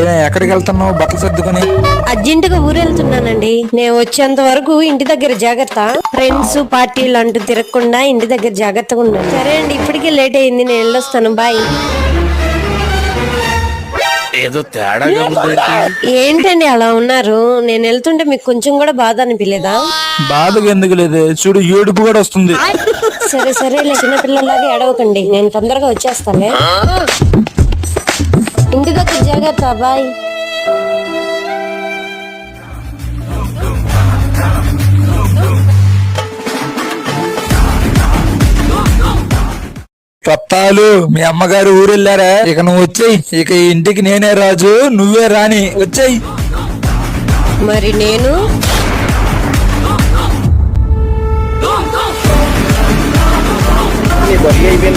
ఏ ఎక్కడికి వెళ్తున్నావు? బట్టలు సర్దుకొని? అర్జెంటుగా ఊరెళ్తున్నానండి. నేను వచ్చేంత వరకు ఇంటి దగ్గర జాగ్రత్త. ఫ్రెండ్స్ పార్టీలు అంటూ తిరగకుండా ఇంటి దగ్గర జాగ్రత్తగా ఉన్నాను సరే అండి ఇప్పటికే లేట్ అయింది. నేను వెళ్ళొస్తాను. బాయ్ ఏదో తేడాగా ఏంటండి అలా ఉన్నారు? నేను వెళ్తుంటే మీకు కొంచెం కూడా బాధ అనిపించలేదా? బాధగా ఎందుకు లేదు? చూడు ఏడుపు కూడా వస్తుంది. సరే సరే ఇలా చిన్నపిల్లలాగా ఎడవకండి నేను తొందరగా వచ్చేస్తాలే. జాగ్రత్త బాయ్. పప్పాలు మీ అమ్మగారు ఊరెళ్ళారా? ఇక నువ్వు వచ్చేయి. ఇక ఈ ఇంటికి నేనే రాజు నువ్వే రాని వచ్చేయి. మరి నేను? అయిపోయింది.